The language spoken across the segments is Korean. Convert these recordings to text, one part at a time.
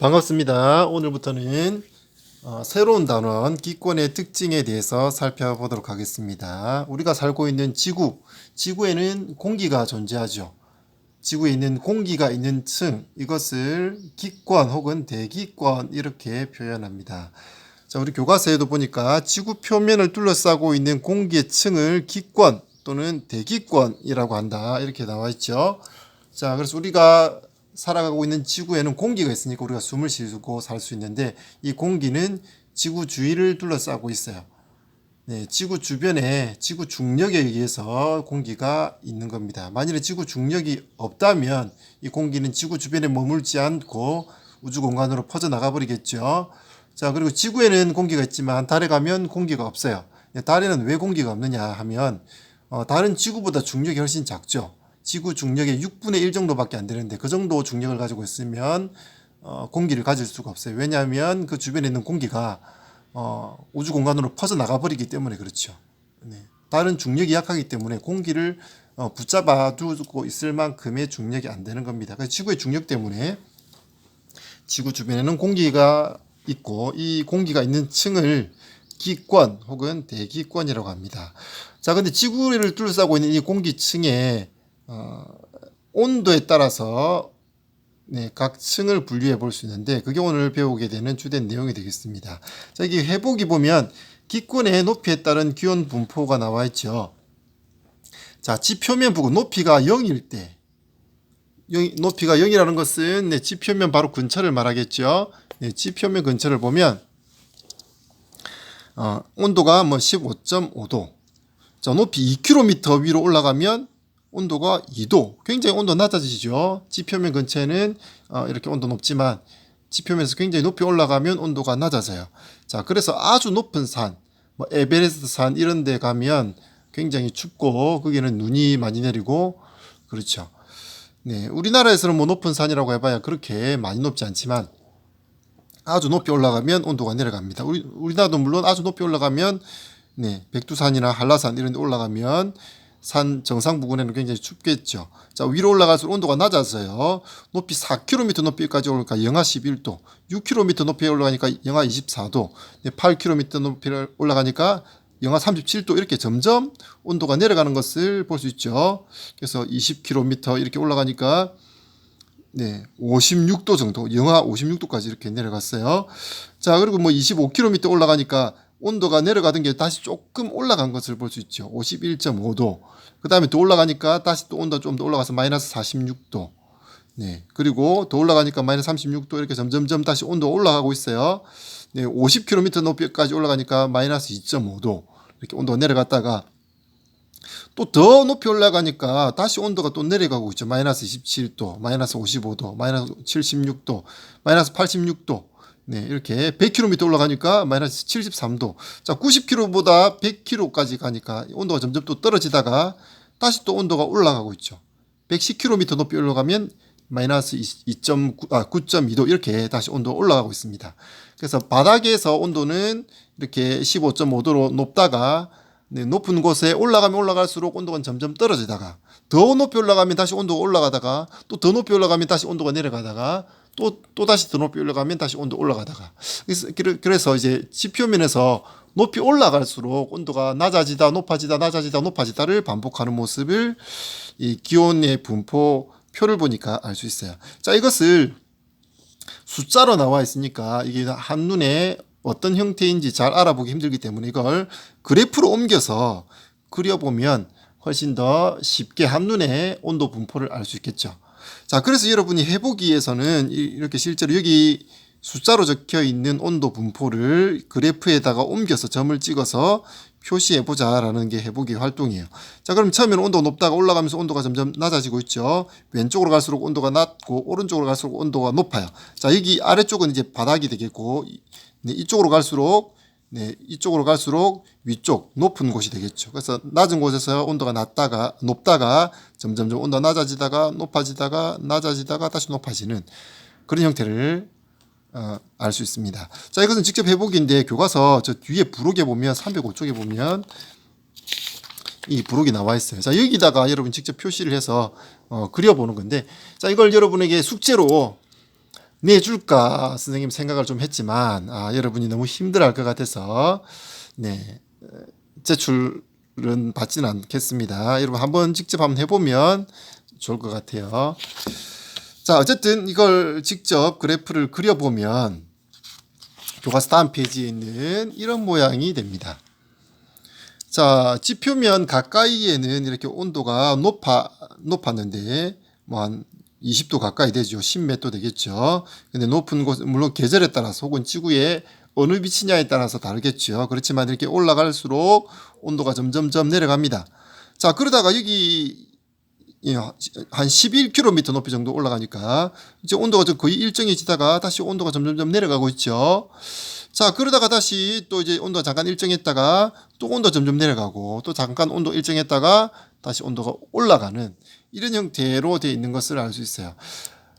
반갑습니다. 오늘부터는 어, 새로운 단원 기권의 특징에 대해서 살펴보도록 하겠습니다. 우리가 살고 있는 지구, 지구에는 공기가 존재하죠. 지구에 있는 공기가 있는 층, 이것을 기권 혹은 대기권 이렇게 표현합니다. 자, 우리 교과서에도 보니까 지구 표면을 둘러싸고 있는 공기의 층을 기권 또는 대기권이라고 한다. 이렇게 나와 있죠. 자, 그래서 우리가 살아가고 있는 지구에는 공기가 있으니까 우리가 숨을 쉬고 살 수 있는데 이 공기는 지구 주위를 둘러싸고 있어요. 네, 지구 주변에 지구 중력에 의해서 공기가 있는 겁니다. 만일에 지구 중력이 없다면 이 공기는 지구 주변에 머물지 않고 우주 공간으로 퍼져나가 버리겠죠. 자, 그리고 지구에는 공기가 있지만 달에 가면 공기가 없어요. 네, 달에는 왜 공기가 없느냐 하면 어, 달은 지구보다 중력이 훨씬 작죠. 지구 중력의 6분의 1 정도밖에 안 되는데 그 정도 중력을 가지고 있으면 어, 공기를 가질 수가 없어요. 왜냐하면 그 주변에 있는 공기가 어, 우주 공간으로 퍼져 나가 버리기 때문에 그렇죠. 네. 다른 중력이 약하기 때문에 공기를 어, 붙잡아 두고 있을 만큼의 중력이 안 되는 겁니다. 그래서 지구의 중력 때문에 지구 주변에는 공기가 있고 이 공기가 있는 층을 기권 혹은 대기권이라고 합니다. 자, 근데 지구를 둘러싸고 있는 이 공기층에 어, 온도에 따라서 네, 각 층을 분류해 볼 수 있는데 그게 오늘 배우게 되는 주된 내용이 되겠습니다. 자, 여기 해보기 보면 기권의 높이에 따른 기온 분포가 나와 있죠. 자, 지표면 부근 높이가 0일 때 0, 높이가 0이라는 것은 네, 지표면 바로 근처를 말하겠죠. 네, 지표면 근처를 보면 어, 온도가 뭐 15.5도. 자, 높이 2km 위로 올라가면 온도가 2도. 굉장히 온도 낮아지죠. 지표면 근처에는 어, 이렇게 온도 높지만 지표면에서 굉장히 높이 올라가면 온도가 낮아져요. 자, 그래서 아주 높은 산, 뭐 에베레스트 산 이런 데 가면 굉장히 춥고 거기는 눈이 많이 내리고 그렇죠. 네, 우리나라에서는 뭐 높은 산이라고 해봐야 그렇게 많이 높지 않지만 아주 높이 올라가면 온도가 내려갑니다. 우리 우리나라도 물론 아주 높이 올라가면 네, 백두산이나 한라산 이런 데 올라가면 산 정상 부근에는 굉장히 춥겠죠. 자, 위로 올라갈수록 온도가 낮아서요. 높이 4km 높이까지 올라가니까 영하 11도, 6km 높이에 올라가니까 영하 24도, 8km 높이를 올라가니까 영하 37도 이렇게 점점 온도가 내려가는 것을 볼 수 있죠. 그래서 20km 이렇게 올라가니까 네, 56도 정도, 영하 56도까지 이렇게 내려갔어요. 자, 그리고 뭐 25km 올라가니까 온도가 내려가던 게 다시 조금 올라간 것을 볼 수 있죠. 51.5도. 그 다음에 또 올라가니까 다시 또 온도 좀 더 올라가서 마이너스 46도. 네. 그리고 더 올라가니까 마이너스 36도 이렇게 점점점 다시 온도가 올라가고 있어요. 네. 50km 높이까지 올라가니까 마이너스 2.5도. 이렇게 온도가 내려갔다가 또 더 높이 올라가니까 다시 온도가 또 내려가고 있죠. 마이너스 27도, 마이너스 55도, 마이너스 76도, 마이너스 86도. 네, 이렇게 100km 올라가니까 마이너스 73도. 자, 90km보다 100km까지 가니까 온도가 점점 또 떨어지다가 다시 또 온도가 올라가고 있죠. 110km 높이 올라가면 마이너스 2.9, 아, 9.2도 이렇게 다시 온도가 올라가고 있습니다. 그래서 바닥에서 온도는 이렇게 15.5도로 높다가 네, 높은 곳에 올라가면 올라갈수록 온도가 점점 떨어지다가 더 높이 올라가면 다시 온도가 올라가다가 또 더 높이 올라가면 다시 온도가 내려가다가 또, 또 다시 더 높이 올라가면 다시 온도 올라가다가. 그래서, 그래서 이제 지표면에서 높이 올라갈수록 온도가 낮아지다, 높아지다, 낮아지다, 높아지다를 반복하는 모습을 이 기온의 분포 표를 보니까 알 수 있어요. 자, 이것을 숫자로 나와 있으니까 이게 한눈에 어떤 형태인지 잘 알아보기 힘들기 때문에 이걸 그래프로 옮겨서 그려보면 훨씬 더 쉽게 한눈에 온도 분포를 알 수 있겠죠. 자, 그래서 여러분이 해보기에서는 이렇게 실제로 여기 숫자로 적혀 있는 온도 분포를 그래프에다가 옮겨서 점을 찍어서 표시해 보자 라는 게 해보기 활동이에요. 자, 그럼 처음에는 온도가 높다가 올라가면서 온도가 점점 낮아지고 있죠. 왼쪽으로 갈수록 온도가 낮고 오른쪽으로 갈수록 온도가 높아요. 자, 여기 아래쪽은 이제 바닥이 되겠고 네, 이쪽으로 갈수록 네, 이쪽으로 갈수록 위쪽 높은 곳이 되겠죠. 그래서 낮은 곳에서 온도가 낮다가 높다가 점점점 온도가 낮아지다가 높아지다가 낮아지다가 다시 높아지는 그런 형태를 어, 알 수 있습니다. 자, 이것은 직접 해보기인데 교과서 저 뒤에 부록에 보면 305쪽에 보면 이 부록이 나와 있어요. 자, 여기다가 여러분 직접 표시를 해서 어, 그려보는 건데 자, 이걸 여러분에게 숙제로 내줄까 선생님 생각을 좀 했지만 아, 여러분이 너무 힘들어할 것 같아서 네 어, 제출은 받지는 않겠습니다. 여러분 한번 직접 한번 해보면 좋을 것 같아요. 자 어쨌든 이걸 직접 그래프를 그려보면 교과서 다음 페이지에 있는 이런 모양이 됩니다. 자, 지표면 가까이에는 이렇게 온도가 높아, 높았는데, 뭐한 20도 가까이 되죠. 10몇 도 되겠죠. 근데 높은 곳, 물론 계절에 따라서 혹은 지구에 어느 위치냐에 따라서 다르겠죠. 그렇지만 이렇게 올라갈수록 온도가 점점점 내려갑니다. 자, 그러다가 여기 예, 한 11km 높이 정도 올라가니까 이제 온도가 좀 거의 일정해지다가 다시 온도가 점점점 내려가고 있죠. 자, 그러다가 다시 또 이제 온도가 잠깐 일정했다가 또 온도 점점 내려가고 또 잠깐 온도 일정했다가 다시 온도가 올라가는 이런 형태로 되어 있는 것을 알 수 있어요.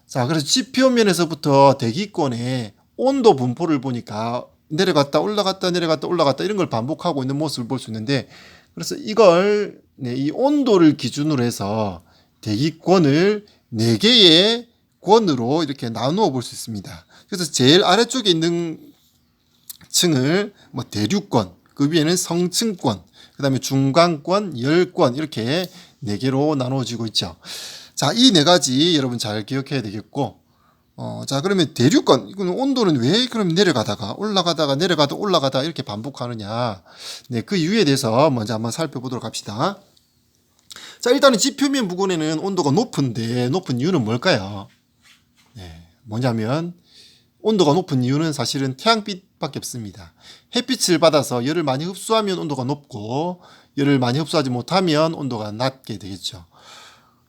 자, 그래서 지표면에서부터 대기권의 온도 분포를 보니까 내려갔다 올라갔다 내려갔다 올라갔다 이런 걸 반복하고 있는 모습을 볼 수 있는데 그래서 이걸 네, 이 온도를 기준으로 해서 대기권을 네 개의 권으로 이렇게 나누어 볼 수 있습니다. 그래서 제일 아래쪽에 있는 층을 뭐 대륙권, 그 위에는 성층권, 그 다음에 중간권, 열권 이렇게 네 개로 나누어지고 있죠. 자, 이 네 가지 여러분 잘 기억해야 되겠고, 어, 자, 그러면 대륙권, 이건 온도는 왜 그럼 내려가다가 올라가다가 내려가다 올라가다 이렇게 반복하느냐. 네, 그 이유에 대해서 먼저 한번 살펴보도록 합시다. 자, 일단은 지표면 부근에는 온도가 높은데 높은 이유는 뭘까요? 네, 뭐냐면 온도가 높은 이유는 사실은 태양빛밖에 없습니다. 햇빛을 받아서 열을 많이 흡수하면 온도가 높고 열을 많이 흡수하지 못하면 온도가 낮게 되겠죠.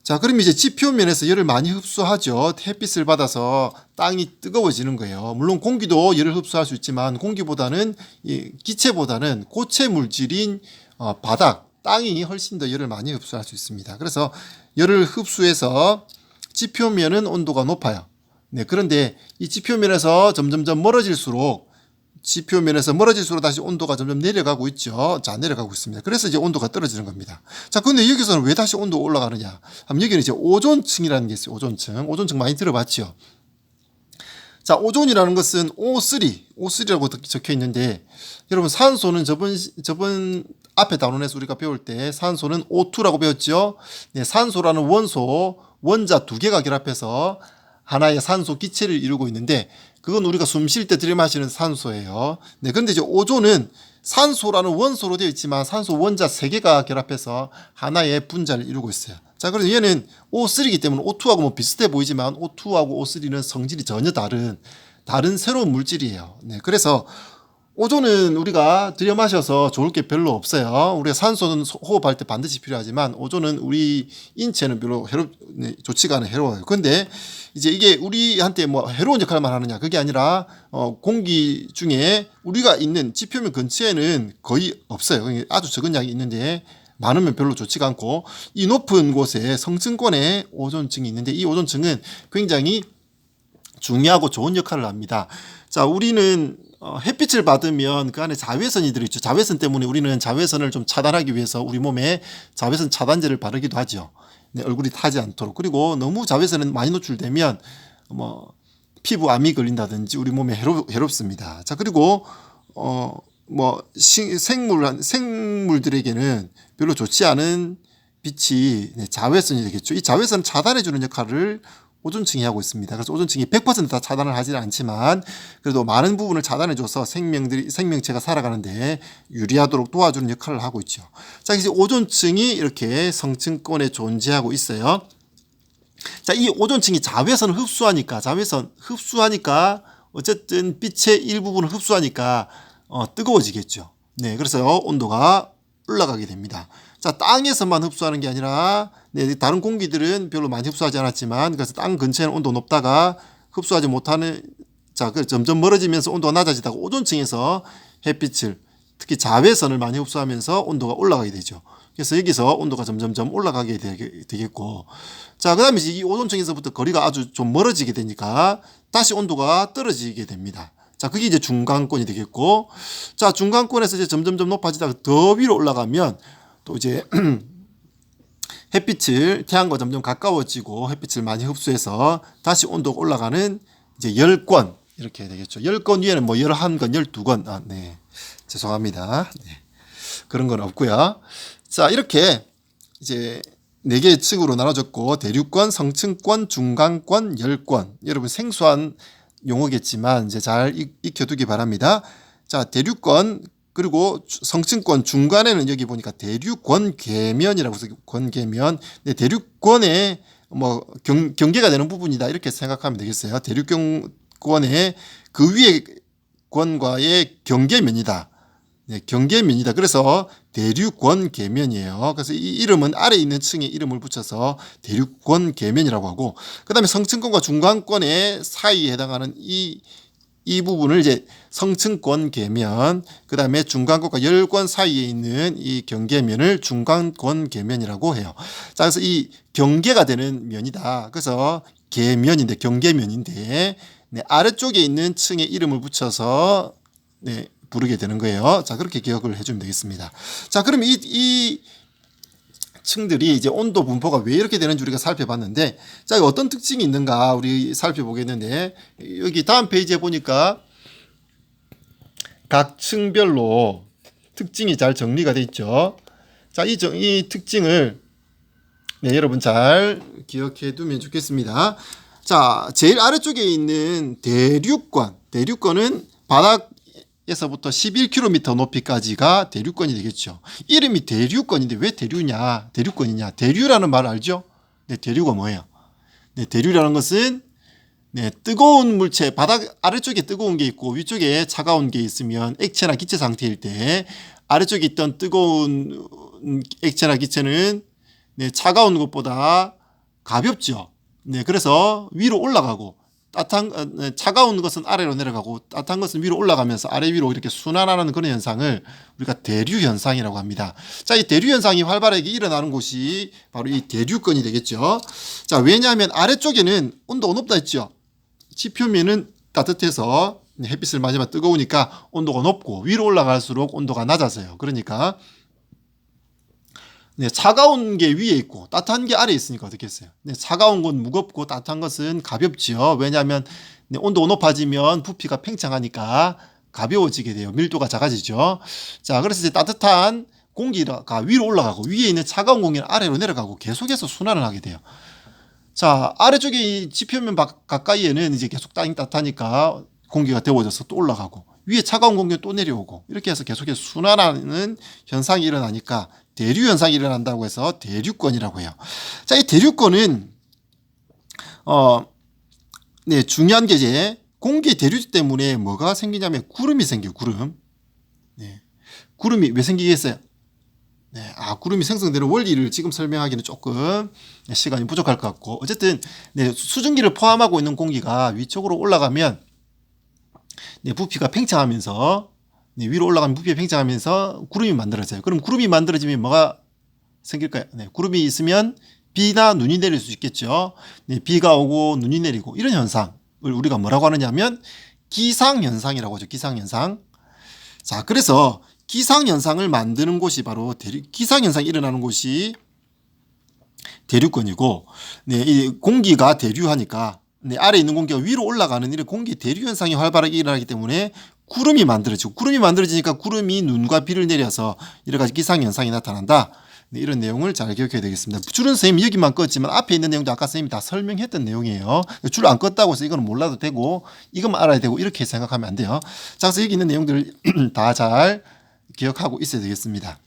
자, 그럼 이제 지표면에서 열을 많이 흡수하죠. 햇빛을 받아서 땅이 뜨거워지는 거예요. 물론 공기도 열을 흡수할 수 있지만 공기보다는 이 기체보다는 고체 물질인 어, 바닥, 땅이 훨씬 더 열을 많이 흡수할 수 있습니다. 그래서 열을 흡수해서 지표면은 온도가 높아요. 네, 그런데 이 지표면에서 점점점 멀어질수록 지표면에서 멀어질수록 다시 온도가 점점 내려가고 있죠. 자, 내려가고 있습니다. 그래서 이제 온도가 떨어지는 겁니다. 자, 근데 여기서는 왜 다시 온도가 올라가느냐? 하면 여기는 이제 오존층이라는 게 있어요. 오존층. 오존층 많이 들어봤죠? 자, 오존이라는 것은 O3, O3라고 적혀 있는데, 여러분, 산소는 저번, 저번 앞에 단원에서 우리가 배울 때 산소는 O2라고 배웠죠? 네, 산소라는 원소, 원자 두 개가 결합해서 하나의 산소 기체를 이루고 있는데, 그건 우리가 숨 쉴 때 들이마시는 산소예요. 네, 그런데 이제 오존은 산소라는 원소로 되어 있지만 산소 원자 세 개가 결합해서 하나의 분자를 이루고 있어요. 자, 그래서 얘는 O3이기 때문에 O2하고 뭐 비슷해 보이지만 O2하고 O3는 성질이 전혀 다른 다른 새로운 물질이에요. 네, 그래서 오존은 우리가 들여 마셔서 좋을 게 별로 없어요. 우리가 산소는 호흡할 때 반드시 필요하지만 오존은 우리 인체는 별로 해롭 네, 좋지가 않은 해로워요. 근데 이제 이게 우리한테 뭐 해로운 역할만 하느냐 그게 아니라 어 공기 중에 우리가 있는 지표면 근처에는 거의 없어요. 아주 적은 양이 있는데 많으면 별로 좋지가 않고 이 높은 곳에 성층권에 오존층이 있는데 이 오존층은 굉장히 중요하고 좋은 역할을 합니다. 자, 우리는 어, 햇빛을 받으면 그 안에 자외선이 들어있죠. 자외선 때문에 우리는 자외선을 좀 차단하기 위해서 우리 몸에 자외선 차단제를 바르기도 하죠. 네, 얼굴이 타지 않도록. 그리고 너무 자외선은 많이 노출되면 뭐 피부 암이 걸린다든지 우리 몸에 해롭, 해롭습니다. 자, 그리고 어, 뭐 생물 생물들에게는 별로 좋지 않은 빛이 네, 자외선이 되겠죠. 이 자외선 차단해 주는 역할을 오존층이 하고 있습니다. 그래서 오존층이 100%다 차단을 하지는 않지만 그래도 많은 부분을 차단해 줘서 생명들이 생명체가 살아가는데 유리하도록 도와주는 역할을 하고 있죠. 자, 이제 오존층이 이렇게 성층권에 존재하고 있어요. 자, 이 오존층이 자외선을 흡수하니까 자외선 흡수하니까 어쨌든 빛의 일부분을 흡수하니까 어, 뜨거워지겠죠. 네, 그래서 온도가 올라가게 됩니다. 자, 땅에서만 흡수하는 게 아니라 네, 다른 공기들은 별로 많이 흡수하지 않았지만 그래서 땅 근처에는 온도 높다가 흡수하지 못하는 자, 그 점점 멀어지면서 온도가 낮아지다가 오존층에서 햇빛을 특히 자외선을 많이 흡수하면서 온도가 올라가게 되죠. 그래서 여기서 온도가 점점점 올라가게 되겠고 자, 그다음에 이 오존층에서부터 거리가 아주 좀 멀어지게 되니까 다시 온도가 떨어지게 됩니다. 자, 그게 이제 중간권이 되겠고 자, 중간권에서 이제 점점점 높아지다가 더 위로 올라가면 또 이제 햇빛을 태양과 점점 가까워지고 햇빛을 많이 흡수해서 다시 온도가 올라가는 이제 10권 이렇게 되겠죠. 10권 위에는 뭐 11권, 12권. 아, 네. 죄송합니다. 네. 그런 건 없고요. 자, 이렇게 이제 네 개의 층으로 나눠졌고 대륙권, 성층권, 중간권, 열권. 여러분 생소한 용어겠지만 이제 잘 익- 익혀두기 바랍니다. 자, 대륙권 그리고 주- 성층권 중간에는 여기 보니까 대륙권 계면이라고 해서 권계면. 네, 대륙권에 뭐 경, 경계가 되는 부분이다 이렇게 생각하면 되겠어요. 대륙권의 그 위에 권과의 경계면이다. 네, 경계면이다. 그래서 대륙권 계면이에요. 그래서 이 이름은 아래 있는 층에 이름을 붙여서 대륙권 계면이라고 하고, 그 다음에 성층권과 중간권의 사이에 해당하는 이, 이 부분을 이제 성층권 계면, 그 다음에 중간권과 열권 사이에 있는 이 경계면을 중간권 계면이라고 해요. 자, 그래서 이 경계가 되는 면이다. 그래서 계면인데, 경계면인데, 네, 아래쪽에 있는 층에 이름을 붙여서 네, 부르게 되는 거예요. 자, 그렇게 기억을 해주면 되겠습니다. 자, 그럼 이, 이 층들이 이제 온도 분포가 왜 이렇게 되는지 우리가 살펴봤는데, 자, 어떤 특징이 있는가 우리 살펴보겠는데, 여기 다음 페이지에 보니까 각 층별로 특징이 잘 정리가 돼 있죠. 자, 이, 정- 이 특징을 네, 여러분 잘 기억해 두면 좋겠습니다. 자, 제일 아래쪽에 있는 대륙권. 대륙권은 바닥 에서부터 11km 높이까지가 대륙권이 되겠죠. 이름이 대륙권인데 왜 대류냐? 대륙권이냐? 대류라는 말 알죠? 네, 대류가 뭐예요? 네, 대류라는 것은 네, 뜨거운 물체 바닥 아래쪽에 뜨거운 게 있고 위쪽에 차가운 게 있으면 액체나 기체 상태일 때 아래쪽에 있던 뜨거운 액체나 기체는 네, 차가운 것보다 가볍죠. 네, 그래서 위로 올라가고 따뜻한 어, 네, 차가운 것은 아래로 내려가고 따뜻한 것은 위로 올라가면서 아래 위로 이렇게 순환하는 그런 현상을 우리가 대류 현상이라고 합니다. 자, 이 대류 현상이 활발하게 일어나는 곳이 바로 이 대류권이 되겠죠. 자, 왜냐하면 아래쪽에는 온도가 높다 했죠. 지표면은 따뜻해서 햇빛을 맞으면 뜨거우니까 온도가 높고 위로 올라갈수록 온도가 낮아져요. 그러니까 네, 차가운 게 위에 있고 따뜻한 게 아래에 있으니까 어떻게 했어요? 네, 차가운 건 무겁고 따뜻한 것은 가볍지요. 왜냐하면 네, 온도가 높아지면 부피가 팽창하니까 가벼워지게 돼요. 밀도가 작아지죠. 자, 그래서 이제 따뜻한 공기가 위로 올라가고 위에 있는 차가운 공기는 아래로 내려가고 계속해서 순환을 하게 돼요. 자, 아래쪽에 이 지표면 바- 가까이에는 이제 계속 땅이 따뜻하니까 공기가 데워져서 또 올라가고 위에 차가운 공기가 또 내려오고 이렇게 해서 계속해서 순환하는 현상이 일어나니까 대류 현상이 일어난다고 해서 대류권이라고 해요. 자, 이 대류권은 어, 네, 중요한 게 이제 공기 대류 때문에 뭐가 생기냐면 구름이 생겨요. 구름. 네. 구름이 왜 생기겠어요? 네, 아, 구름이 생성되는 원리를 지금 설명하기는 조금 시간이 부족할 것 같고 어쨌든 네, 수증기를 포함하고 있는 공기가 위쪽으로 올라가면 네, 부피가 팽창하면서 네, 위로 올라가면 부피가 팽창하면서 구름이 만들어져요. 그럼 구름이 만들어지면 뭐가 생길까요? 네, 구름이 있으면 비나 눈이 내릴 수 있겠죠. 네, 비가 오고 눈이 내리고 이런 현상을 우리가 뭐라고 하느냐면 기상 현상이라고 하죠. 기상 현상. 자, 그래서 기상 현상을 만드는 곳이 바로 대륙, 기상 현상이 일어나는 곳이 대륙권이고, 네, 이 공기가 대류하니까 네, 아래 있는 공기가 위로 올라가는 이런 공기 대류 현상이 활발하게 일어나기 때문에 구름이 만들어지고 구름이 만들어지니까 구름이 눈과 비를 내려서 여러 가지 기상 현상이 나타난다. 네, 이런 내용을 잘 기억해야 되겠습니다. 줄은 선생님 여기만 껐지만 앞에 있는 내용도 아까 선생님이 다 설명했던 내용이에요. 줄 안 껐다고 해서 이거는 몰라도 되고 이것만 알아야 되고 이렇게 생각하면 안 돼요. 자, 그래서 여기 있는 내용들을 다 잘 기억하고 있어야 되겠습니다.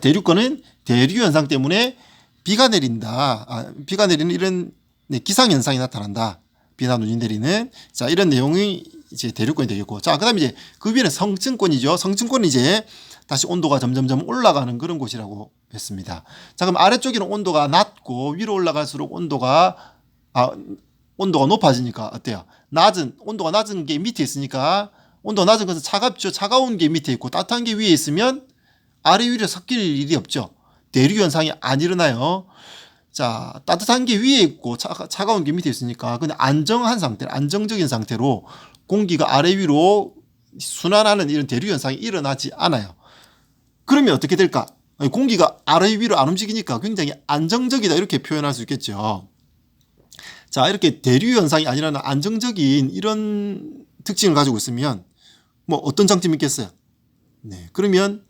대륙권은 대류 현상 때문에 비가 내린다. 아, 비가 내리는 이런 네, 기상 현상이 나타난다. 비나 눈이 내리는 자 이런 내용이 이제 대륙권이 되겠고 자 그다음에 이제 그 위에는 성층권이죠. 성층권은 이제 다시 온도가 점점점 올라가는 그런 곳이라고 했습니다. 자 그럼 아래쪽에는 온도가 낮고 위로 올라갈수록 온도가 아 온도가 높아지니까 어때요? 낮은 온도가 낮은 게 밑에 있으니까 온도가 낮은 것은 차갑죠. 차가운 게 밑에 있고 따뜻한 게 위에 있으면 아래 위로 섞일 일이 없죠. 대류 현상이 안 일어나요. 자, 따뜻한 게 위에 있고 차, 차가운 게 밑에 있으니까 근데 안정한 상태, 안정적인 상태로 공기가 아래 위로 순환하는 이런 대류 현상이 일어나지 않아요. 그러면 어떻게 될까? 공기가 아래 위로 안 움직이니까 굉장히 안정적이다 이렇게 표현할 수 있겠죠. 자, 이렇게 대류 현상이 아니라 안정적인 이런 특징을 가지고 있으면 뭐 어떤 장점이 있겠어요? 네. 그러면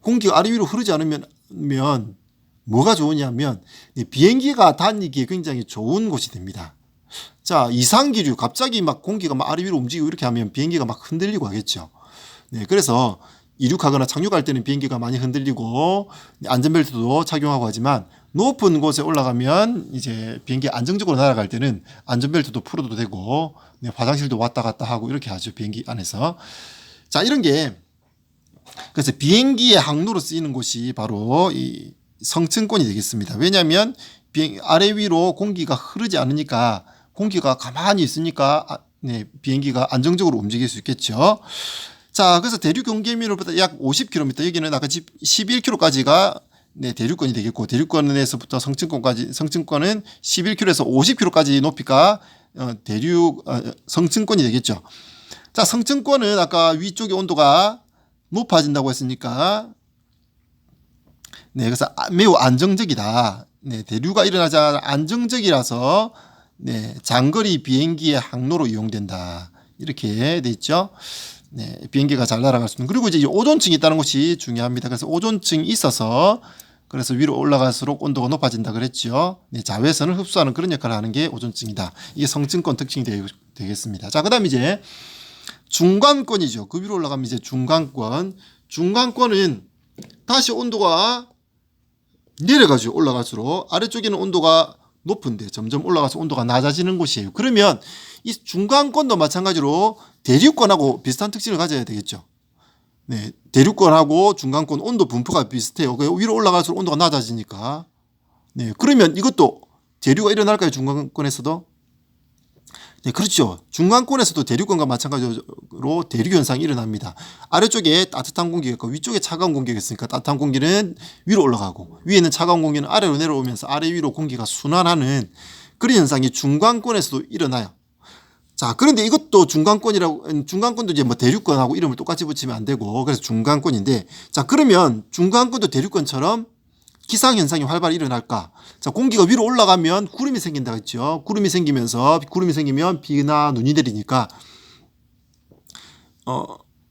공기가 아래 위로 흐르지 않으면 면 뭐가 좋으냐면 이 비행기가 다니기에 굉장히 좋은 곳이 됩니다. 자, 이상기류 갑자기 막 공기가 막 아래 위로 움직이고 이렇게 하면 비행기가 막 흔들리고 하겠죠. 네. 그래서 이륙하거나 착륙할 때는 비행기가 많이 흔들리고 안전벨트도 착용하고 하지만 높은 곳에 올라가면 이제 비행기 안정적으로 날아갈 때는 안전벨트도 풀어도 되고 네, 화장실도 왔다 갔다 하고 이렇게 하죠 비행기 안에서 자 이런 게 그래서 비행기의 항로로 쓰이는 곳이 바로 이 성층권이 되겠습니다 왜냐하면 비행 아래 위로 공기가 흐르지 않으니까 공기가 가만히 있으니까 아, 네, 비행기가 안정적으로 움직일 수 있겠죠. 자, 그래서 대륙 경계미로부터 약 50km, 여기는 아까 11km까지가 네, 대륙권이 되겠고, 대륙권에서부터 성층권까지, 성층권은 11km에서 50km까지 높이가 어, 대륙, 어, 성층권이 되겠죠. 자, 성층권은 아까 위쪽의 온도가 높아진다고 했으니까, 네, 그래서 아- 매우 안정적이다. 네, 대류가 일어나자 안정적이라서, 네, 장거리 비행기의 항로로 이용된다. 이렇게 돼 있죠. 네, 비행기가 잘 날아갈 수 있는. 그리고 이제 이 오존층이 있다는 것이 중요합니다. 그래서 오존층이 있어서 그래서 위로 올라갈수록 온도가 높아진다 그랬죠. 네, 자외선을 흡수하는 그런 역할을 하는 게 오존층이다. 이게 성층권 특징이 되, 되겠습니다. 자, 그다음 이제 중간권이죠. 그 위로 올라가면 이제 중간권. 중간권은 다시 온도가 내려가죠. 올라갈수록 아래쪽에는 온도가 높은데 점점 올라가서 온도가 낮아지는 곳이에요. 그러면 이 중간권도 마찬가지로 대륙권하고 비슷한 특징을 가져야 되겠죠. 네, 대륙권하고 중간권 온도 분포가 비슷해요. 그 위로 올라갈수록 온도가 낮아지니까. 네, 그러면 이것도 대류가 일어날까요? 중간권에서도? 네, 그렇죠. 중간권에서도 대륙권과 마찬가지로 대류 현상이 일어납니다. 아래쪽에 따뜻한 공기가 있고 위쪽에 차가운 공기가 있으니까 따뜻한 공기는 위로 올라가고 위에는 차가운 공기는 아래로 내려오면서 아래 위로 공기가 순환하는 그런 현상이 중간권에서도 일어나요. 자, 그런데 이것도 중간권이라고, 중간권도 이제 뭐 대륙권하고 이름을 똑같이 붙이면 안 되고, 그래서 중간권인데, 자, 그러면 중간권도 대륙권처럼 기상 현상이 활발히 일어날까? 자, 공기가 위로 올라가면 구름이 생긴다 했죠. 구름이 생기면서, 구름이 생기면 비나 눈이 내리니까, 어,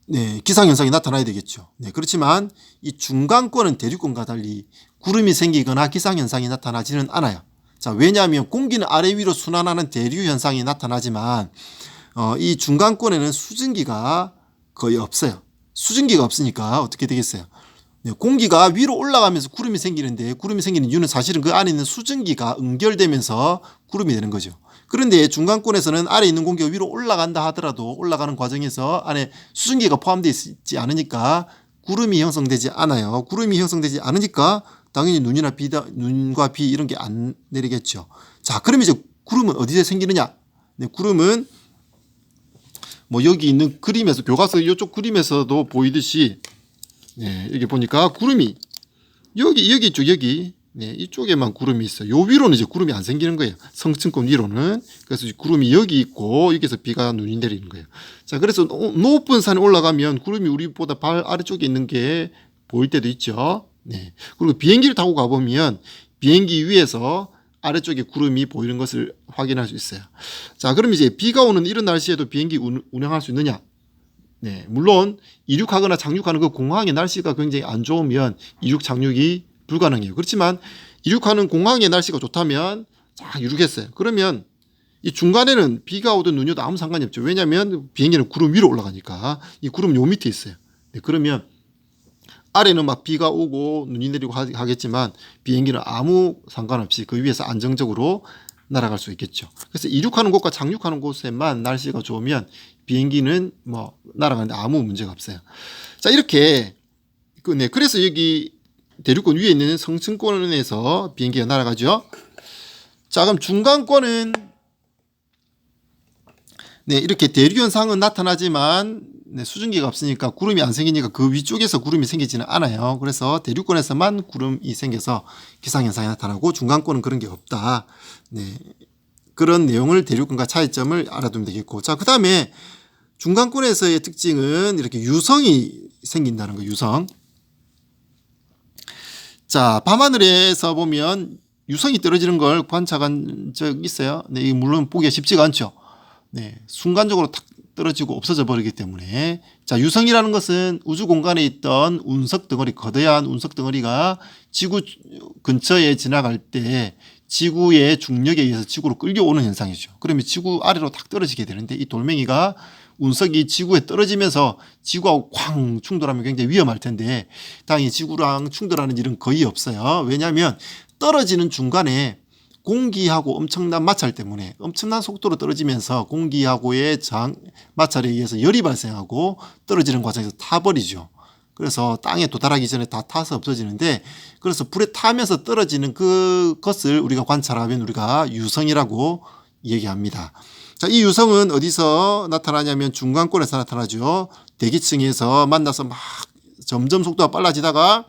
네, 기상 현상이 나타나야 되겠죠. 네, 그렇지만 이 중간권은 대륙권과 달리 구름이 생기거나 기상 현상이 나타나지는 않아요. 자, 왜냐하면 공기는 아래 위로 순환하는 대류 현상이 나타나지만 어, 이 중간권에는 수증기가 거의 없어요. 수증기가 없으니까 어떻게 되겠어요? 네, 공기가 위로 올라가면서 구름이 생기는데 구름이 생기는 이유는 사실은 그 안에 있는 수증기가 응결되면서 구름이 되는 거죠. 그런데 중간권에서는 아래 있는 공기가 위로 올라간다 하더라도 올라가는 과정에서 안에 수증기가 포함되어 있지 않으니까 구름이 형성되지 않아요. 구름이 형성되지 않으니까 당연히 눈이나 비다, 눈과 비 이런 게 안 내리겠죠. 자, 그럼 이제 구름은 어디에 생기느냐? 네, 구름은 뭐 여기 있는 그림에서 교과서 이쪽 그림에서도 보이듯이 네, 여기 보니까 구름이 여기 여기 있죠 여기 네, 이쪽에만 구름이 있어요. 요 위로는 이제 구름이 안 생기는 거예요. 성층권 위로는 그래서 구름이 여기 있고 여기서 비가 눈이 내리는 거예요. 자, 그래서 노- 높은 산에 올라가면 구름이 우리보다 발 아래쪽에 있는 게 보일 때도 있죠. 네, 그리고 비행기를 타고 가보면 비행기 위에서 아래쪽에 구름이 보이는 것을 확인할 수 있어요. 자, 그럼 이제 비가 오는 이런 날씨에도 비행기 운- 운행할 수 있느냐? 네, 물론 이륙하거나 착륙하는 그 공항의 날씨가 굉장히 안 좋으면 이륙 착륙이 불가능해요. 그렇지만 이륙하는 공항의 날씨가 좋다면 자 이륙했어요. 그러면 이 중간에는 비가 오든 눈이 오든 아무 상관이 없죠. 왜냐하면 비행기는 구름 위로 올라가니까 이 구름 요 밑에 있어요. 네, 그러면 아래는 막 비가 오고 눈이 내리고 하- 하겠지만 비행기는 아무 상관없이 그 위에서 안정적으로 날아갈 수 있겠죠. 그래서 이륙하는 곳과 착륙하는 곳에만 날씨가 좋으면 비행기는 뭐 날아가는데 아무 문제가 없어요. 자 이렇게 그, 네, 그래서 여기 대륙권 위에 있는 성층권에서 비행기가 날아가죠. 자 그럼 중간권은 네 이렇게 대류 현상은 나타나지만 네, 수증기가 없으니까 구름이 안 생기니까 그 위쪽에서 구름이 생기지는 않아요. 그래서 대륙권에서만 구름이 생겨서 기상현상이 나타나고 중간권은 그런 게 없다. 네. 그런 내용을 대륙권과 차이점을 알아두면 되겠고. 자, 그 다음에 중간권에서의 특징은 이렇게 유성이 생긴다는 거, 유성. 자, 밤하늘에서 보면 유성이 떨어지는 걸 관찰한 적 있어요? 네, 이 물론 보기가 쉽지가 않죠. 네, 순간적으로 탁 떨어지고 없어져 버리기 때문에 자 유성이라는 것은 우주 공간에 있던 운석 덩어리 거대한 운석 덩어리가 지구 근처에 지나갈 때 지구의 중력에 의해서 지구로 끌려오는 현상이죠. 그러면 지구 아래로 탁 떨어지게 되는데 이 돌멩이가 운석이 지구에 떨어지면서 지구하고 쾅 충돌하면 굉장히 위험할 텐데 당연히 지구랑 충돌하는 일은 거의 없어요. 왜냐하면 떨어지는 중간에 공기하고 엄청난 마찰 때문에 엄청난 속도로 떨어지면서 공기하고의 장 마찰에 의해서 열이 발생하고 떨어지는 과정에서 타버리죠. 그래서 땅에 도달하기 전에 다 타서 없어지는데 그래서 불에 타면서 떨어지는 그것을 우리가 관찰하면 우리가 유성이라고 얘기합니다. 자, 이 유성은 어디서 나타나냐면 중간권에서 나타나죠. 대기층에서 만나서 막 점점 속도가 빨라지다가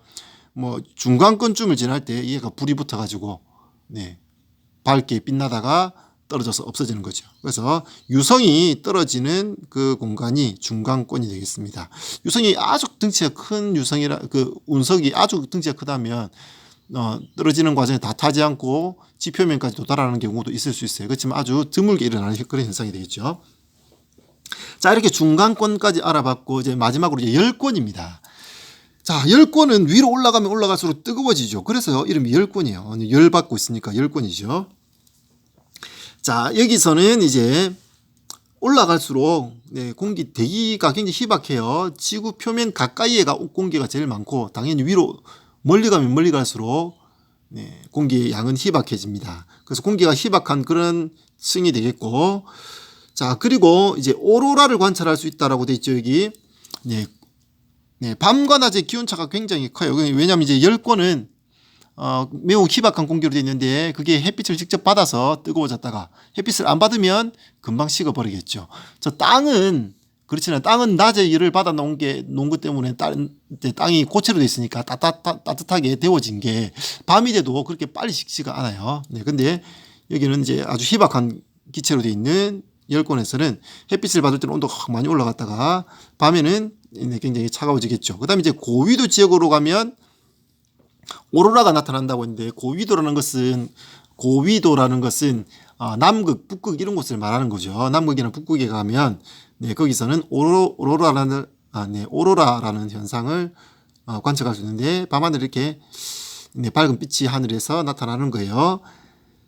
뭐 중간권쯤을 지날 때 얘가 불이 붙어가지고 네 밝게 빛나다가 떨어져서 없어지는 거죠. 그래서 유성이 떨어지는 그 공간이 중간권이 되겠습니다. 유성이 아주 덩치가 큰 유성이라 그 운석이 아주 덩치가 크다면 어, 떨어지는 과정에 다 타지 않고 지표면까지 도달하는 경우도 있을 수 있어요. 그렇지만 아주 드물게 일어나는 그런 현상이 되겠죠. 자, 이렇게 중간권까지 알아봤고 이제 마지막으로 이제 열권입니다. 자, 열권은 위로 올라가면 올라갈수록 뜨거워지죠. 그래서 이름이 열권이에요. 열 받고 있으니까 열권이죠. 자, 여기서는 이제 올라갈수록 네, 공기 대기가 굉장히 희박해요. 지구 표면 가까이에가 공기가 제일 많고 당연히 위로 멀리 가면 멀리 갈수록 네, 공기의 양은 희박해집니다. 그래서 공기가 희박한 그런 층이 되겠고 자, 그리고 이제 오로라를 관찰할 수 있다라고 돼 있죠, 여기. 네. 네, 밤과 낮의 기온차가 굉장히 커요. 왜냐하면 이제 열권은 어, 매우 희박한 공기로 되어 있는데 그게 햇빛을 직접 받아서 뜨거워졌다가 햇빛을 안 받으면 금방 식어버리겠죠. 저 땅은 그렇지만 땅은 낮에 열을 받아 놓은 게것 때문에 땅, 땅이 고체로 되어 있으니까 따뜻, 따뜻하게 데워진 게 밤이 돼도 그렇게 빨리 식지가 않아요. 네, 근데 여기는 이제 아주 희박한 기체로 되어 있는 열권에서는 햇빛을 받을 때는 온도가 확 많이 올라갔다가 밤에는 굉장히 차가워지겠죠. 그 다음에 이제 고위도 지역으로 가면 오로라가 나타난다고 했는데 고위도라는 것은 고위도라는 것은 어, 남극, 북극 이런 곳을 말하는 거죠. 남극이나 북극에 가면 네, 거기서는 오로, 오로라라는 아, 네, 오로라라는 현상을 어, 관측할 수 있는데 밤하늘 이렇게 네, 밝은 빛이 하늘에서 나타나는 거예요.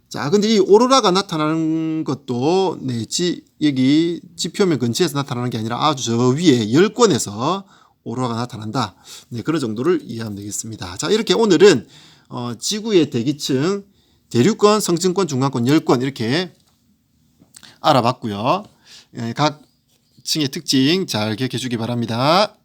자, 근데 이 오로라가 나타나는 것도 네, 지, 여기 지표면 근처에서 나타나는 게 아니라 아주 저 위에 열권에서 오로라가 나타난다. 네, 그런 정도를 이해하면 되겠습니다. 자, 이렇게 오늘은 어, 지구의 대기층, 대륙권, 성층권, 중간권, 열권 이렇게 알아봤고요. 예, 각 층의 특징 잘 기억해 주기 바랍니다.